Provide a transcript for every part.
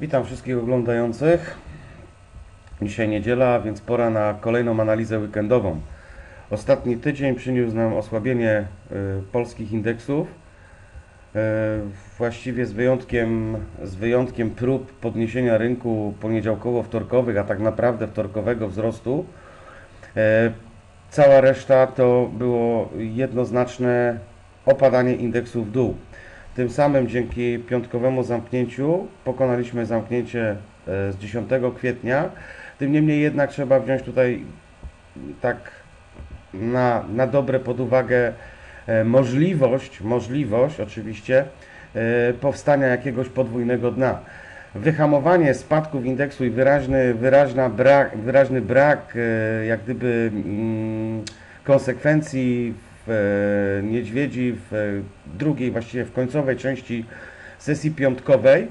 Witam wszystkich oglądających. Dzisiaj niedziela, więc pora na kolejną analizę weekendową. Ostatni tydzień przyniósł nam osłabienie y, polskich indeksów. Y, właściwie z wyjątkiem, z wyjątkiem prób podniesienia rynku poniedziałkowo-wtorkowych, a tak naprawdę wtorkowego wzrostu, y, cała reszta to było jednoznaczne opadanie indeksu w dół. Tym samym dzięki piątkowemu zamknięciu pokonaliśmy zamknięcie e, z 10 kwietnia. Tym niemniej jednak trzeba wziąć tutaj tak na, na dobre pod uwagę e, możliwość, możliwość oczywiście e, powstania jakiegoś podwójnego dna. Wyhamowanie spadków indeksu i wyraźny, wyraźna brak, wyraźny brak jak gdyby mm, konsekwencji e, niedźwiedzi w e, drugiej, właściwie w końcowej części sesji piątkowej.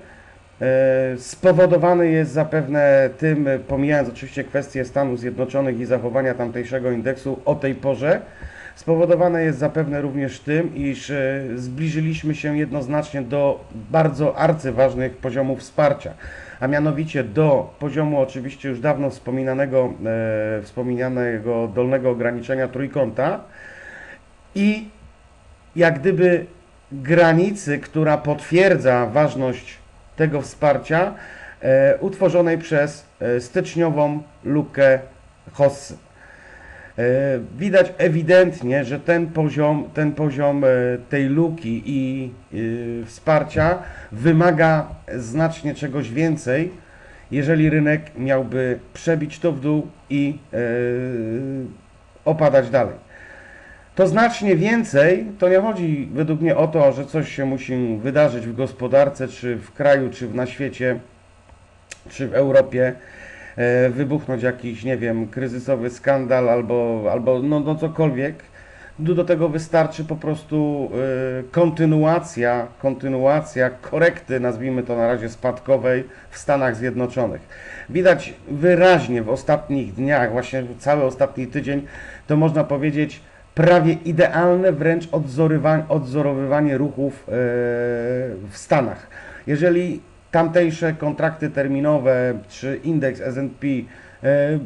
E, spowodowany jest zapewne tym, pomijając oczywiście kwestie Stanów Zjednoczonych i zachowania tamtejszego indeksu o tej porze, spowodowane jest zapewne również tym, iż zbliżyliśmy się jednoznacznie do bardzo arcyważnych poziomów wsparcia, a mianowicie do poziomu oczywiście już dawno wspominanego, e, wspominanego dolnego ograniczenia trójkąta, i jak gdyby granicy, która potwierdza ważność tego wsparcia, e, utworzonej przez e, styczniową lukę Hossy. E, widać ewidentnie, że ten poziom, ten poziom e, tej luki i e, wsparcia wymaga znacznie czegoś więcej, jeżeli rynek miałby przebić to w dół i e, opadać dalej. To znacznie więcej, to nie chodzi według mnie o to, że coś się musi wydarzyć w gospodarce, czy w kraju, czy na świecie, czy w Europie, e, wybuchnąć jakiś, nie wiem, kryzysowy skandal albo, albo no, no cokolwiek. Do tego wystarczy po prostu e, kontynuacja, kontynuacja korekty, nazwijmy to na razie spadkowej w Stanach Zjednoczonych. Widać wyraźnie w ostatnich dniach, właśnie cały ostatni tydzień, to można powiedzieć, prawie idealne wręcz odzorowywanie, ruchów e, w Stanach. Jeżeli tamtejsze kontrakty terminowe czy indeks S&P e,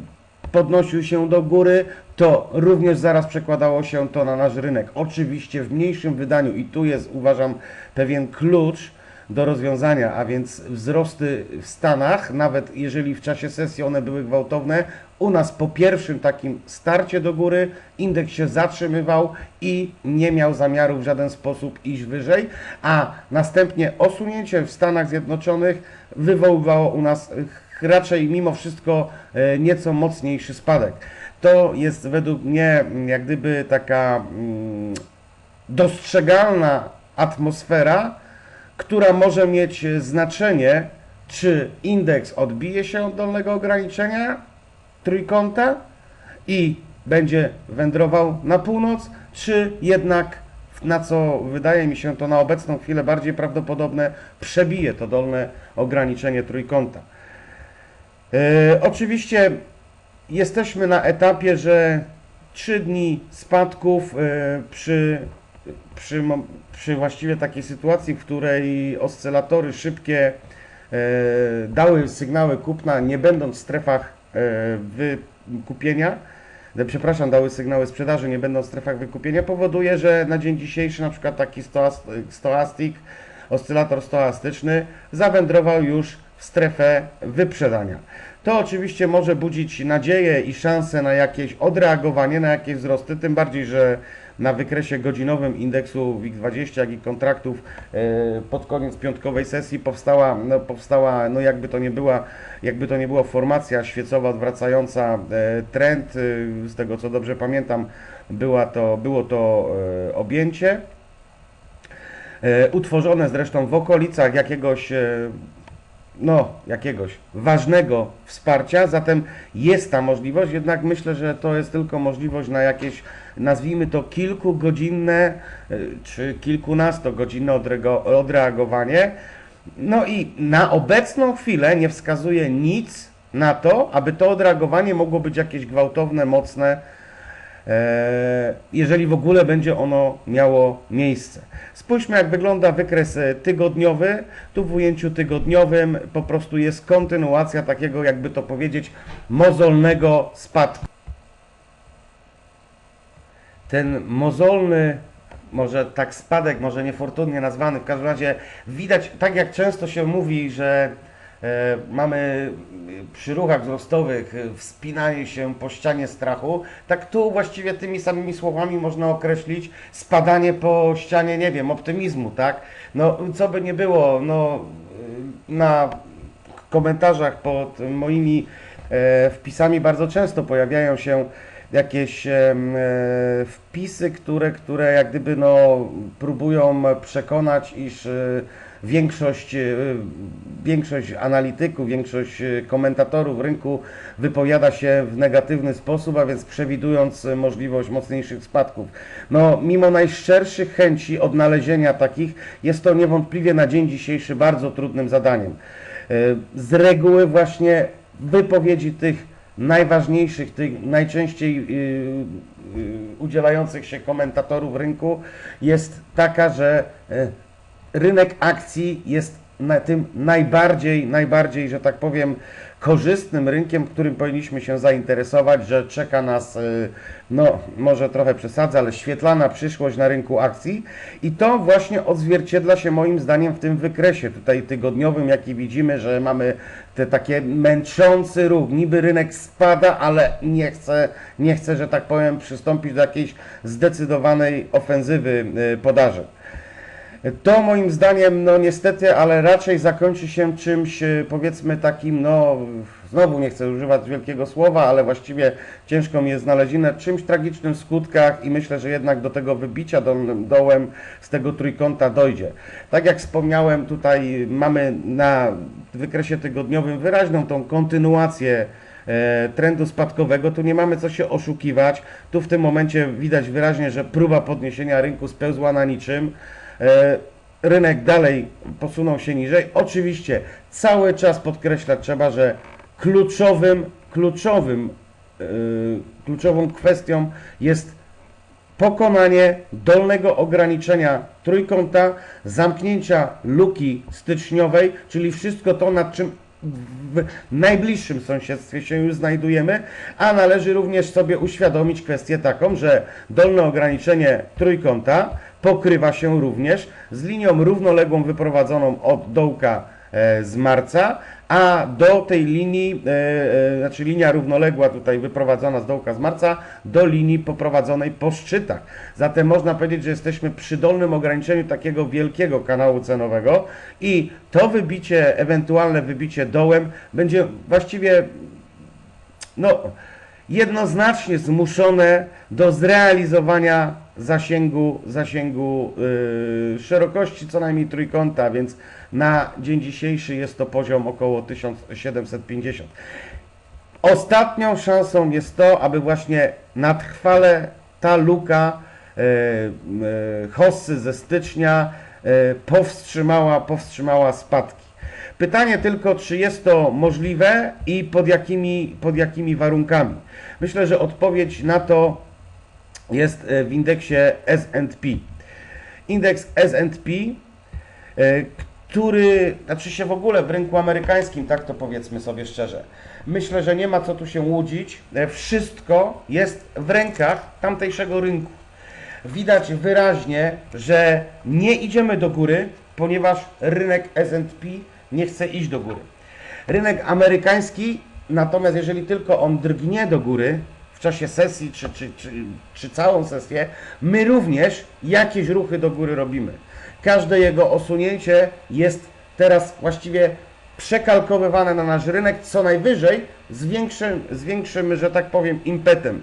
podnosił się do góry, to również zaraz przekładało się to na nasz rynek. Oczywiście w mniejszym wydaniu i tu jest uważam pewien klucz do rozwiązania, a więc wzrosty w Stanach, nawet jeżeli w czasie sesji one były gwałtowne, u nas po pierwszym takim starcie do góry indeks się zatrzymywał i nie miał zamiaru w żaden sposób iść wyżej, a następnie osunięcie w Stanach Zjednoczonych wywoływało u nas raczej mimo wszystko e, nieco mocniejszy spadek. To jest według mnie mm, jak gdyby taka mm, dostrzegalna atmosfera, która może mieć e, znaczenie, czy indeks odbije się od dolnego ograniczenia trójkąta i będzie wędrował na północ, czy jednak, na co wydaje mi się to na obecną chwilę bardziej prawdopodobne, przebije to dolne ograniczenie trójkąta. E, oczywiście jesteśmy na etapie, że 3 dni spadków e, przy, przy, przy właściwie takiej sytuacji, w której oscylatory szybkie e, dały sygnały kupna, nie będąc w strefach wykupienia, e, przepraszam, dały sygnały sprzedaży, nie będąc w strefach wykupienia, powoduje, że na dzień dzisiejszy na przykład taki stoast, stoastik, oscylator stoastyczny zawędrował już w strefę wyprzedania. To oczywiście może budzić nadzieję i szanse na jakieś odreagowanie, na jakieś wzrosty, tym bardziej, że na wykresie godzinowym indeksu WIG20, jak i kontraktów e, pod koniec piątkowej sesji powstała, no, powstała, no jakby to nie była, jakby to nie było formacja świecowa odwracająca e, trend, e, z tego co dobrze pamiętam, była to, było to objęcie, utworzone zresztą w okolicach jakiegoś no, jakiegoś ważnego wsparcia, zatem jest ta możliwość, jednak myślę, że to jest tylko możliwość na jakieś, nazwijmy to kilkugodzinne y, czy kilkunastogodzinne odreagowanie. No i na obecną chwilę nie wskazuje nic na to, aby to odreagowanie mogło być jakieś gwałtowne, mocne, e, jeżeli w ogóle będzie ono miało miejsce. Spójrzmy, jak wygląda wykres e, tygodniowy. Tu w ujęciu tygodniowym po prostu jest kontynuacja takiego, jakby to powiedzieć, mozolnego spadku. Ten mozolny, może tak spadek, może niefortunnie nazwany, w każdym razie widać, tak jak często się mówi, że e, mamy przy ruchach wzrostowych e, wspinanie się po ścianie strachu, tak tu właściwie tymi samymi słowami można określić spadanie po ścianie, nie wiem, optymizmu, tak? No, co by nie było, no, e, na komentarzach pod moimi e, wpisami bardzo często pojawiają się jakieś e, wpisy, które, które jak gdyby no, próbują przekonać, iż e, większość, e, większość analityków, większość komentatorów rynku wypowiada się w negatywny sposób, a więc przewidując możliwość mocniejszych spadków. No, mimo najszczerszych chęci odnalezienia takich, jest to niewątpliwie na dzień dzisiejszy bardzo trudnym zadaniem. Z reguły właśnie wypowiedzi tych najważniejszych, tych najczęściej yy, yy, udzielających się komentatorów rynku jest taka, że yy, rynek akcji jest na tym najbardziej, najbardziej, że tak powiem, korzystnym rynkiem, którym powinniśmy się zainteresować, że czeka nas, yy, no może trochę przesadzę, ale świetlana przyszłość na rynku akcji i to właśnie odzwierciedla się moim zdaniem w tym wykresie tutaj tygodniowym, jaki widzimy, że mamy te takie męczący ruch, niby rynek spada, ale nie chce, nie chce, że tak powiem, przystąpić do jakiejś zdecydowanej ofensywy yy, podaży. To moim zdaniem, no niestety, ale raczej zakończy się czymś, e, powiedzmy takim, no znowu nie chcę używać wielkiego słowa, ale właściwie ciężko mi jest znaleźć inne, czymś tragicznym w skutkach i myślę, że jednak do tego wybicia dolnym dołem z tego trójkąta dojdzie. Tak jak wspomniałem, tutaj mamy na wykresie tygodniowym wyraźną tą kontynuację e, trendu spadkowego, tu nie mamy co się oszukiwać. Tu w tym momencie widać wyraźnie, że próba podniesienia rynku spełzła na niczym. E, Rynek dalej posunął się niżej. Oczywiście cały czas podkreślać trzeba, że kluczowym, kluczowym, yy, kluczową kwestią jest pokonanie dolnego ograniczenia trójkąta, zamknięcia luki styczniowej, czyli wszystko to, nad czym w najbliższym sąsiedztwie się już znajdujemy, a należy również sobie uświadomić kwestię taką, że dolne ograniczenie trójkąta pokrywa się również z linią równoległą wyprowadzoną od dołka e, z marca, a do tej linii, e, e, znaczy linia równoległa tutaj wyprowadzona z dołka z marca, do linii poprowadzonej po szczytach. Zatem można powiedzieć, że jesteśmy przy dolnym ograniczeniu takiego wielkiego kanału cenowego i to wybicie, ewentualne wybicie dołem będzie właściwie no, jednoznacznie zmuszone do zrealizowania zasięgu, zasięgu yy, szerokości co najmniej trójkąta, więc na dzień dzisiejszy jest to poziom około 1750. Ostatnią szansą jest to, aby właśnie na trwale ta luka yy, yy, hossy ze stycznia yy, powstrzymała, powstrzymała spadki. Pytanie tylko, czy jest to możliwe i pod jakimi, pod jakimi warunkami. Myślę, że odpowiedź na to jest e, w indeksie S&P. Indeks S&P, e, który, znaczy się w ogóle w rynku amerykańskim, tak to powiedzmy sobie szczerze, myślę, że nie ma co tu się łudzić. E, Wszystko jest w rękach tamtejszego rynku. Widać wyraźnie, że nie idziemy do góry, ponieważ rynek S&P nie chce iść do góry. Rynek amerykański, natomiast jeżeli tylko on drgnie do góry czasie sesji czy, czy, czy, czy całą sesję, my również jakieś ruchy do góry robimy. Każde jego osunięcie jest teraz właściwie przekalkowywane na nasz rynek, co najwyżej z z większym że tak powiem, impetem.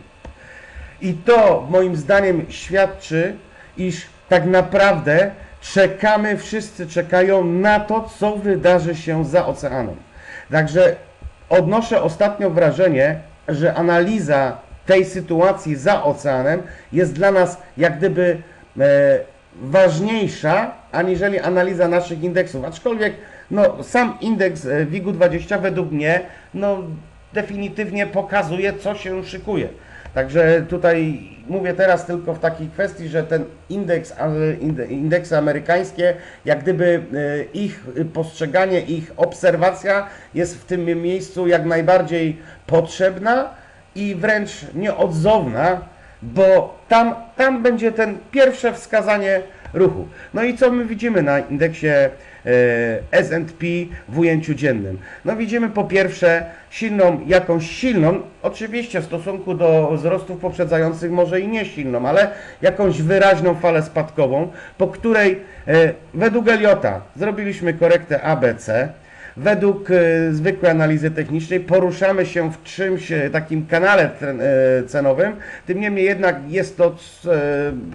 I to moim zdaniem świadczy, iż tak naprawdę czekamy, wszyscy czekają na to, co wydarzy się za oceanem. Także odnoszę ostatnio wrażenie, że analiza tej sytuacji za oceanem jest dla nas jak gdyby e, ważniejsza aniżeli analiza naszych indeksów. Aczkolwiek no, sam indeks e, WIG-20 według mnie no, definitywnie pokazuje, co się szykuje. Także tutaj mówię teraz tylko w takiej kwestii, że ten indeks, indeksy amerykańskie, jak gdyby e, ich postrzeganie, ich obserwacja jest w tym miejscu jak najbardziej potrzebna i wręcz nieodzowna, bo tam, tam będzie ten pierwsze wskazanie ruchu. No i co my widzimy na indeksie e, S&P w ujęciu dziennym? No widzimy po pierwsze silną, jakąś silną, oczywiście w stosunku do wzrostów poprzedzających może i nie silną, ale jakąś wyraźną falę spadkową, po której e, według Eliota zrobiliśmy korektę ABC, Według e, zwykłej analizy technicznej poruszamy się w czymś e, takim kanale e, cenowym. Tym niemniej jednak jest to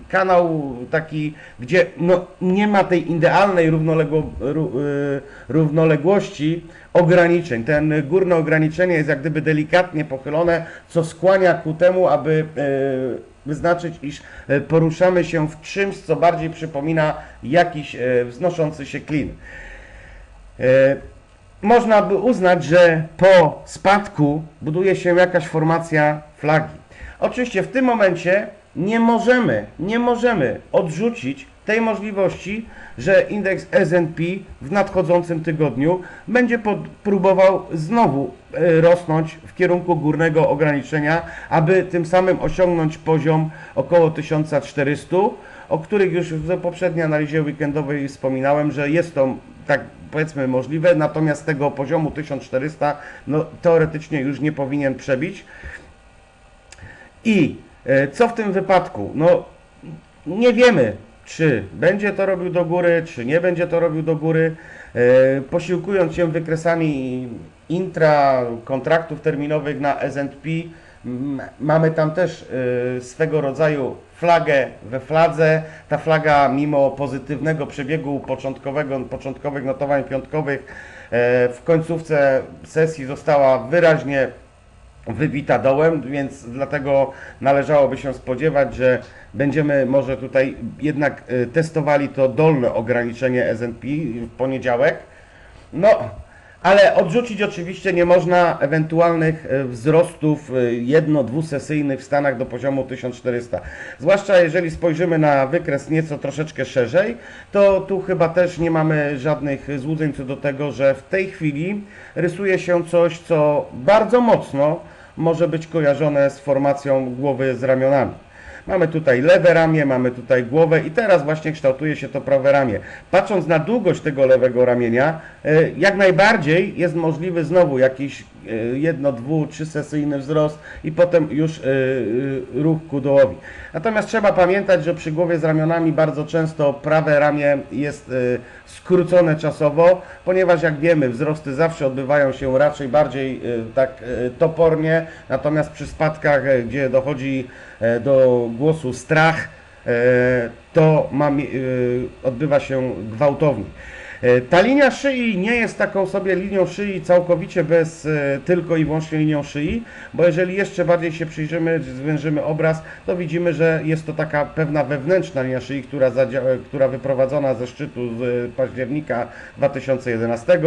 kanał taki, gdzie no, nie ma tej idealnej równoległo, ró, równoległości ograniczeń. Ten górne ograniczenie jest jak gdyby delikatnie pochylone, co skłania ku temu, aby wyznaczyć, iż poruszamy się w czymś, co bardziej przypomina jakiś wznoszący się klin. Można by uznać, że po spadku buduje się jakaś formacja flagi. Oczywiście w tym momencie nie możemy, nie możemy odrzucić tej możliwości, że indeks S&P w nadchodzącym tygodniu będzie pod, próbował znowu e, rosnąć w kierunku górnego ograniczenia, aby tym samym osiągnąć poziom około 1400, o których już w poprzedniej analizie weekendowej wspominałem, że jest to tak powiedzmy możliwe, natomiast tego poziomu 1400 no, teoretycznie już nie powinien przebić. I e, co w tym wypadku? No, nie wiemy, czy będzie to robił do góry, czy nie będzie to robił do góry. E, Posiłkując się wykresami intra kontraktów terminowych na S&P, mamy tam też e, swego rodzaju flagę we fladze. Ta flaga mimo pozytywnego przebiegu początkowego, początkowych notowań piątkowych e, w końcówce sesji została wyraźnie wybita dołem, więc dlatego należałoby się spodziewać, że będziemy może tutaj jednak y, testowali to dolne ograniczenie S&P w poniedziałek. No, ale odrzucić oczywiście nie można ewentualnych y, wzrostów y, jedno-dwusesyjnych w Stanach do poziomu 1400. Zwłaszcza jeżeli spojrzymy na wykres nieco troszeczkę szerzej, to tu chyba też nie mamy żadnych złudzeń co do tego, że w tej chwili rysuje się coś, co bardzo mocno może być kojarzone z formacją głowy z ramionami. Mamy tutaj lewe ramię, mamy tutaj głowę i teraz właśnie kształtuje się to prawe ramię. Patrząc na długość tego lewego ramienia, e, jak najbardziej jest możliwy znowu jakiś jedno, dwu, trzy sesyjny wzrost i potem już e, e, ruch ku dołowi. Natomiast trzeba pamiętać, że przy głowie z ramionami bardzo często prawe ramię jest skrócone czasowo, ponieważ jak wiemy wzrosty zawsze odbywają się raczej bardziej tak topornie, natomiast przy spadkach, gdzie dochodzi do głosu strach, to ma, odbywa się gwałtownie. E, Ta linia szyi nie jest taką sobie linią szyi całkowicie bez e, tylko i wyłącznie linią szyi, bo jeżeli jeszcze bardziej się przyjrzymy, zwężymy obraz, to widzimy, że jest to taka pewna wewnętrzna linia szyi, która, zadzia- która wyprowadzona ze szczytu z października 2011.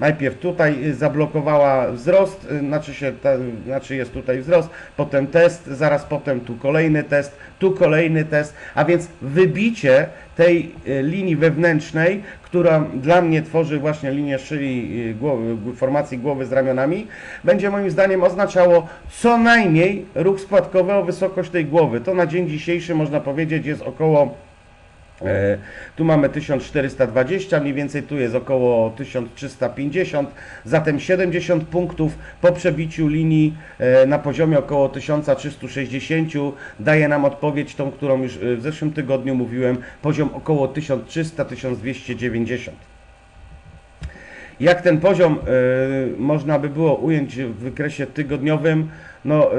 Najpierw tutaj zablokowała wzrost, znaczy, się, ta, znaczy jest tutaj wzrost, potem test, zaraz potem tu kolejny test, tu kolejny test, a więc wybicie tej y, linii wewnętrznej, która dla mnie tworzy właśnie linię szyi y, głowy, formacji głowy z ramionami, będzie moim zdaniem oznaczało co najmniej ruch spadkowy o wysokość tej głowy. To na dzień dzisiejszy można powiedzieć jest około E, Tu mamy 1420, mniej więcej tu jest około 1350, zatem 70 punktów po przebiciu linii e, na poziomie około 1360 daje nam odpowiedź tą, którą już e, w zeszłym tygodniu mówiłem, poziom około 1300-1290. Jak ten poziom można by było ująć w wykresie tygodniowym? No,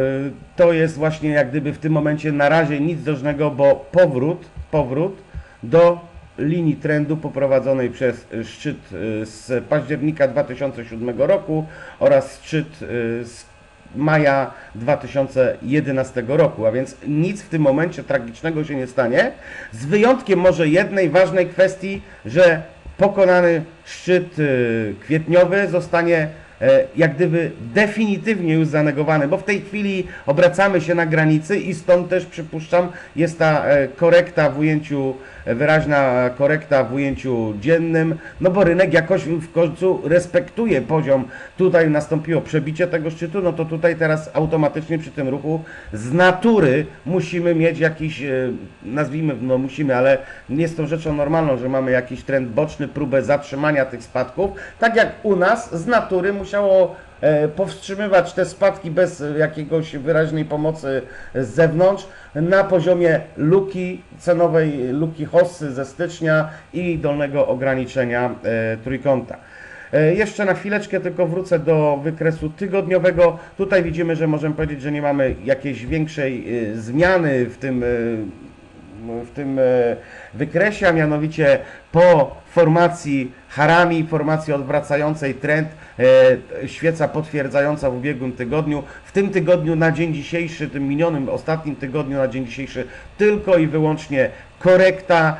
to jest właśnie jak gdyby w tym momencie na razie nic dożnego, bo powrót, powrót do linii trendu poprowadzonej przez y, szczyt y, z października 2007 roku oraz szczyt y, z maja 2011 roku, a więc nic w tym momencie tragicznego się nie stanie, z wyjątkiem może jednej ważnej kwestii, że pokonany szczyt kwietniowy zostanie jak gdyby definitywnie już zanegowany, bo w tej chwili obracamy się na granicy i stąd też przypuszczam jest ta e, korekta w ujęciu, e, wyraźna korekta w ujęciu dziennym, no bo rynek jakoś w końcu respektuje poziom, tutaj nastąpiło przebicie tego szczytu, no to tutaj teraz automatycznie przy tym ruchu z natury musimy mieć jakiś, e, nazwijmy, no musimy, ale jest to rzeczą normalną, że mamy jakiś trend boczny, próbę zatrzymania tych spadków, tak jak u nas z natury musiało e, powstrzymywać te spadki bez e, jakiegoś wyraźnej pomocy z zewnątrz na poziomie luki cenowej, luki hossy ze stycznia i dolnego ograniczenia e, trójkąta. Jeszcze na chwileczkę tylko wrócę do wykresu tygodniowego. Tutaj widzimy, że możemy powiedzieć, że nie mamy jakiejś większej zmiany w tym, w tym e, wykresie, a mianowicie po formacji harami, formacji odwracającej trend, e, świeca potwierdzająca w ubiegłym tygodniu. W tym tygodniu na dzień dzisiejszy, tym minionym ostatnim tygodniu na dzień dzisiejszy tylko i wyłącznie korekta,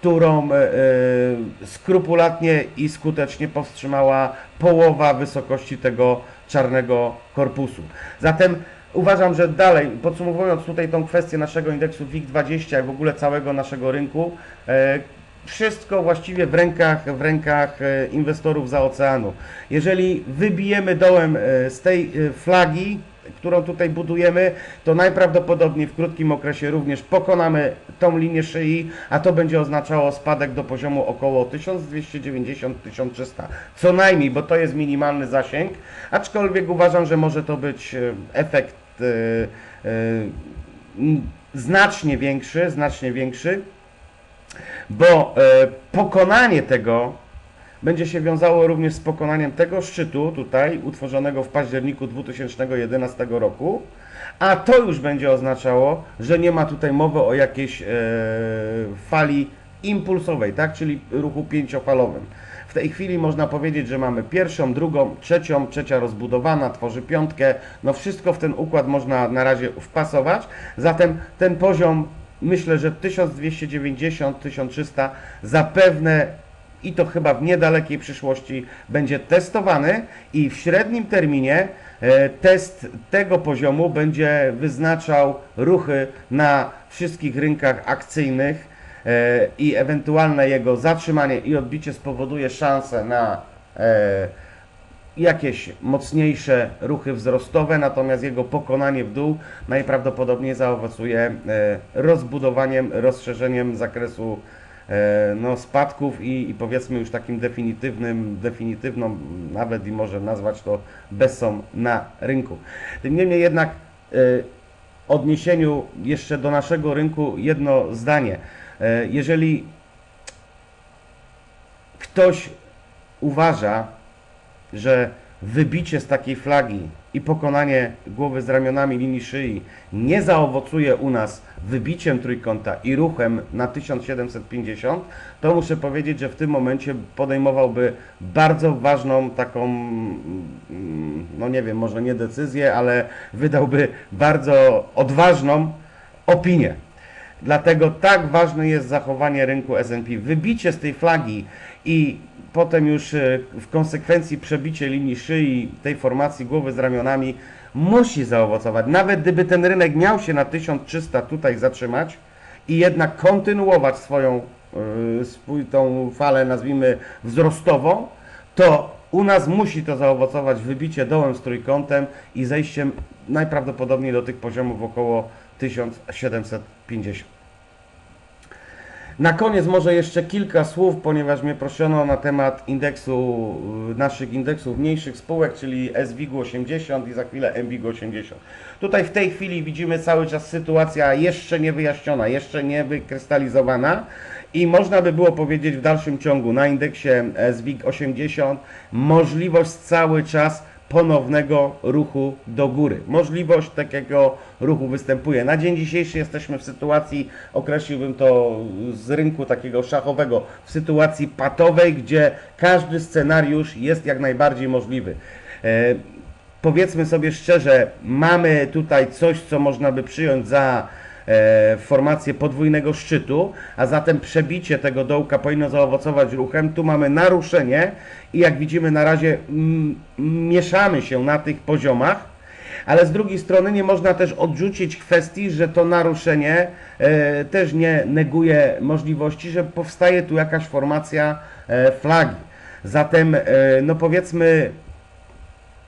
którą e, skrupulatnie i skutecznie powstrzymała połowa wysokości tego czarnego korpusu. Zatem uważam, że dalej, podsumowując tutaj tą kwestię naszego indeksu WIG20 i w ogóle całego naszego rynku, e, wszystko właściwie w rękach, w rękach e, inwestorów za oceanu. Jeżeli wybijemy dołem e, z tej flagi, którą tutaj budujemy, to najprawdopodobniej w krótkim okresie również pokonamy tą linię szyi, a to będzie oznaczało spadek do poziomu około 1290-1300. Co najmniej, bo to jest minimalny zasięg, aczkolwiek uważam, że może to być efekt znacznie większy, znacznie większy, bo e, pokonanie tego będzie się wiązało również z pokonaniem tego szczytu tutaj, utworzonego w październiku 2011 roku, a to już będzie oznaczało, że nie ma tutaj mowy o jakiejś e, fali impulsowej, tak, czyli ruchu pięciofalowym. W tej chwili można powiedzieć, że mamy pierwszą, drugą, trzecią, trzecia rozbudowana, tworzy piątkę. No wszystko w ten układ można na razie wpasować. Zatem ten poziom, myślę, że 1290-1300 zapewne i to chyba w niedalekiej przyszłości będzie testowany i w średnim terminie e, test tego poziomu będzie wyznaczał ruchy na wszystkich rynkach akcyjnych i ewentualne jego zatrzymanie i odbicie spowoduje szansę na e, jakieś mocniejsze ruchy wzrostowe, natomiast jego pokonanie w dół najprawdopodobniej zaowocuje e, rozbudowaniem, rozszerzeniem zakresu e, no, spadków i, i powiedzmy już takim definitywnym, definitywną, nawet i może nazwać to bezsą na rynku. Tym niemniej jednak e, odniesieniu jeszcze do naszego rynku jedno zdanie. E, Jeżeli ktoś uważa, że wybicie z takiej flagi i pokonanie głowy z ramionami linii szyi nie zaowocuje u nas wybiciem trójkąta i ruchem na 1750, to muszę powiedzieć, że w tym momencie podejmowałby bardzo ważną taką, mm, no nie wiem, może nie decyzję, ale wydałby bardzo odważną opinię. Dlatego tak ważne jest zachowanie rynku S&P. Wybicie z tej flagi i potem już e, w konsekwencji przebicie linii szyi tej formacji głowy z ramionami musi zaowocować. Nawet gdyby ten rynek miał się na 1300 tutaj zatrzymać i jednak kontynuować swoją e, swój tą falę, nazwijmy wzrostową, to u nas musi to zaowocować wybicie dołem z trójkątem i zejściem najprawdopodobniej do tych poziomów około 1750. Na koniec może jeszcze kilka słów, ponieważ mnie proszono na temat indeksu, y, naszych indeksów mniejszych spółek, czyli SWIG 80 i za chwilę MWIG 80. Tutaj w tej chwili widzimy cały czas sytuacja jeszcze niewyjaśniona, jeszcze niewykrystalizowana i można by było powiedzieć w dalszym ciągu na indeksie SWIG 80 możliwość cały czas ponownego ruchu do góry. Możliwość takiego ruchu występuje. Na dzień dzisiejszy jesteśmy w sytuacji, określiłbym to z rynku takiego szachowego, w sytuacji patowej, gdzie każdy scenariusz jest jak najbardziej możliwy. E, powiedzmy sobie szczerze, mamy tutaj coś, co można by przyjąć za formację podwójnego szczytu, a zatem przebicie tego dołka powinno zaowocować ruchem. Tu mamy naruszenie i jak widzimy na razie mieszamy się na tych poziomach, ale z drugiej strony nie można też odrzucić kwestii, że to naruszenie e, też nie neguje możliwości, że powstaje tu jakaś formacja e, flagi. Zatem, e, no powiedzmy,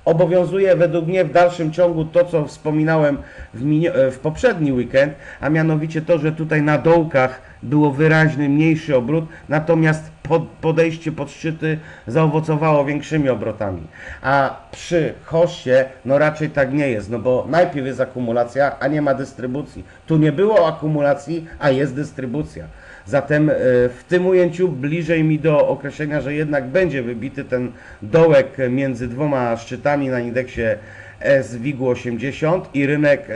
obowiązuje według mnie w dalszym ciągu to, co wspominałem w, e, w poprzedni weekend, a mianowicie to, że tutaj na dołkach było wyraźny, mniejszy obrót, natomiast pod, podejście pod szczyty zaowocowało większymi obrotami. A przy hoście, no raczej tak nie jest, no bo najpierw jest akumulacja, a nie ma dystrybucji. Tu nie było akumulacji, a jest dystrybucja. Zatem e, w tym ujęciu bliżej mi do określenia, że jednak będzie wybity ten dołek między dwoma szczytami na indeksie SWIG 80 i rynek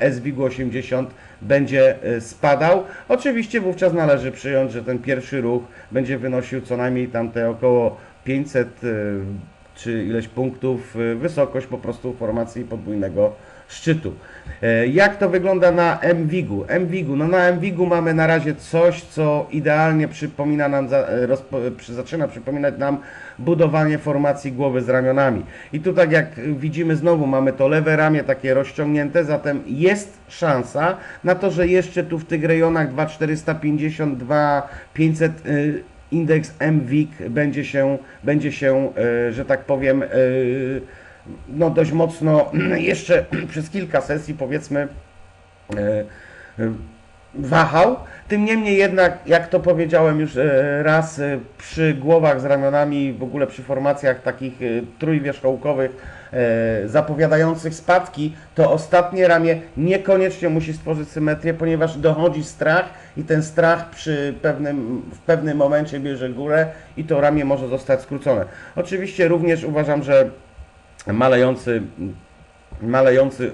e, SWIG 80 będzie e, spadał. Oczywiście wówczas należy przyjąć, że ten pierwszy ruch będzie wynosił co najmniej tamte około 500 e, czy ileś punktów wysokość po prostu formacji podwójnego szczytu. E, Jak to wygląda na MWIG-u? MWIG-u, no na MWIG-u mamy na razie coś, co idealnie przypomina nam, e, zaczyna przypominać nam budowanie formacji głowy z ramionami. I tu tak jak widzimy znowu mamy to lewe ramię takie rozciągnięte, zatem jest szansa na to, że jeszcze tu w tych rejonach 2450, 2500 y, indeks MWIG będzie się, będzie się, że tak powiem, no dość mocno jeszcze przez kilka sesji powiedzmy e, e, wahał. Tym niemniej jednak, jak to powiedziałem już e, raz, przy głowach z ramionami, w ogóle przy formacjach takich trójwierzchołkowych zapowiadających spadki, to ostatnie ramię niekoniecznie musi stworzyć symetrię, ponieważ dochodzi strach i ten strach przy pewnym, w pewnym momencie bierze górę i to ramię może zostać skrócone. Oczywiście również uważam, że malejący, malejący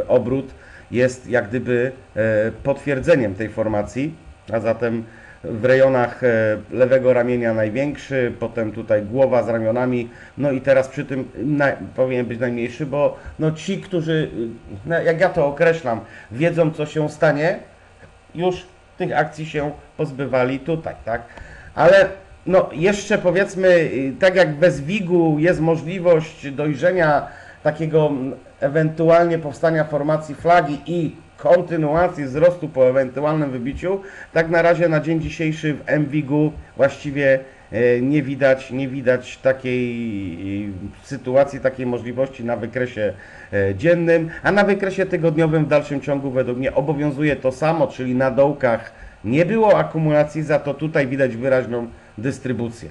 y, obrót jest jak gdyby e, potwierdzeniem tej formacji, a zatem w rejonach e, lewego ramienia największy, potem tutaj głowa z ramionami, no i teraz przy tym na, powinien być najmniejszy, bo no ci, którzy, no jak ja to określam, wiedzą co się stanie, już tych akcji się pozbywali tutaj, tak? Ale no jeszcze powiedzmy, y, tak jak bez WIG-u jest możliwość dojrzenia takiego mm, ewentualnie powstania formacji flagi i kontynuacji wzrostu po ewentualnym wybiciu, tak na razie na dzień dzisiejszy w MWIG-u właściwie e, nie widać, nie widać takiej e, sytuacji, takiej możliwości na wykresie e, dziennym, a na wykresie tygodniowym w dalszym ciągu według mnie obowiązuje to samo, czyli na dołkach nie było akumulacji, za to tutaj widać wyraźną dystrybucję.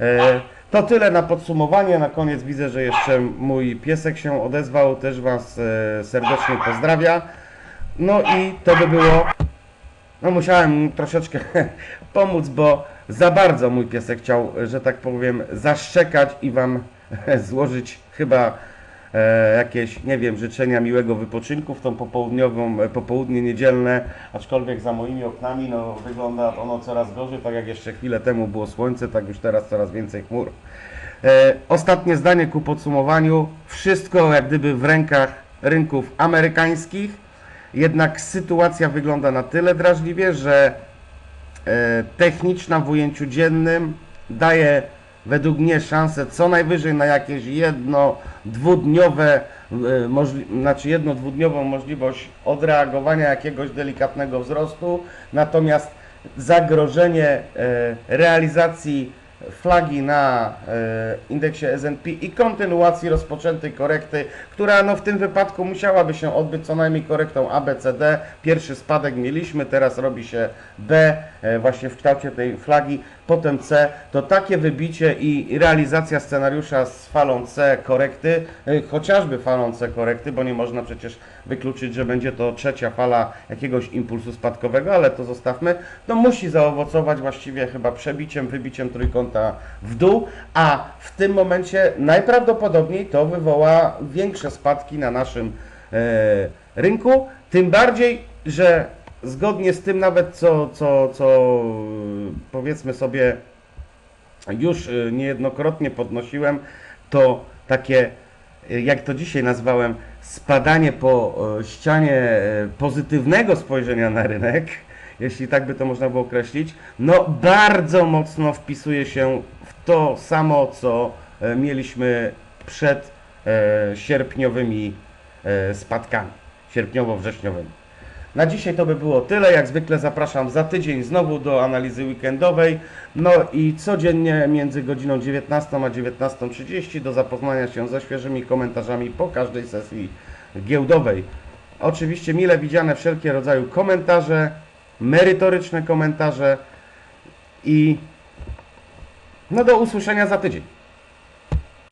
E, To tyle na podsumowanie. Na koniec widzę, że jeszcze mój piesek się odezwał. Też Was e, serdecznie pozdrawia. No i to by było. No musiałem mu troszeczkę pomóc, bo za bardzo mój piesek chciał, że tak powiem, zaszczekać i Wam złożyć chyba jakieś, nie wiem, życzenia miłego wypoczynku w tą popołudniową, e, popołudnie niedzielne, aczkolwiek za moimi oknami no, wygląda ono coraz gorzej, tak jak jeszcze chwilę temu było słońce, tak już teraz coraz więcej chmur. E, ostatnie zdanie ku podsumowaniu. Wszystko jak gdyby w rękach rynków amerykańskich, jednak sytuacja wygląda na tyle drażliwie, że e, techniczna w ujęciu dziennym daje według mnie szansę co najwyżej na jakieś jedno, dwudniowe, e, możli- znaczy jedno, dwudniową możliwość odreagowania jakiegoś delikatnego wzrostu, natomiast zagrożenie e, realizacji flagi na e, indeksie S&P i kontynuacji rozpoczętej korekty, która no w tym wypadku musiałaby się odbyć co najmniej korektą ABCD. Pierwszy spadek mieliśmy, teraz robi się B e, właśnie w kształcie tej flagi, potem C. To takie wybicie i realizacja scenariusza z falą C korekty, e, chociażby falą C korekty, bo nie można przecież wykluczyć, że będzie to trzecia fala jakiegoś impulsu spadkowego, ale to zostawmy. No musi zaowocować właściwie chyba przebiciem, wybiciem trójkąta w dół, a w tym momencie najprawdopodobniej to wywoła większe spadki na naszym e, rynku, tym bardziej, że zgodnie z tym nawet co, co, co e, powiedzmy sobie już e, niejednokrotnie podnosiłem, to takie jak to dzisiaj nazwałem, spadanie po e, ścianie e, pozytywnego spojrzenia na rynek, jeśli tak by to można było określić, no bardzo mocno wpisuje się w to samo, co e, mieliśmy przed sierpniowymi spadkami, sierpniowo-wrześniowymi. Na dzisiaj to by było tyle. Jak zwykle zapraszam za tydzień znowu do analizy weekendowej. No i codziennie między godziną 19 a 19.30 do zapoznania się ze świeżymi komentarzami po każdej sesji giełdowej. Oczywiście mile widziane wszelkie rodzaju komentarze, merytoryczne komentarze i no do usłyszenia za tydzień.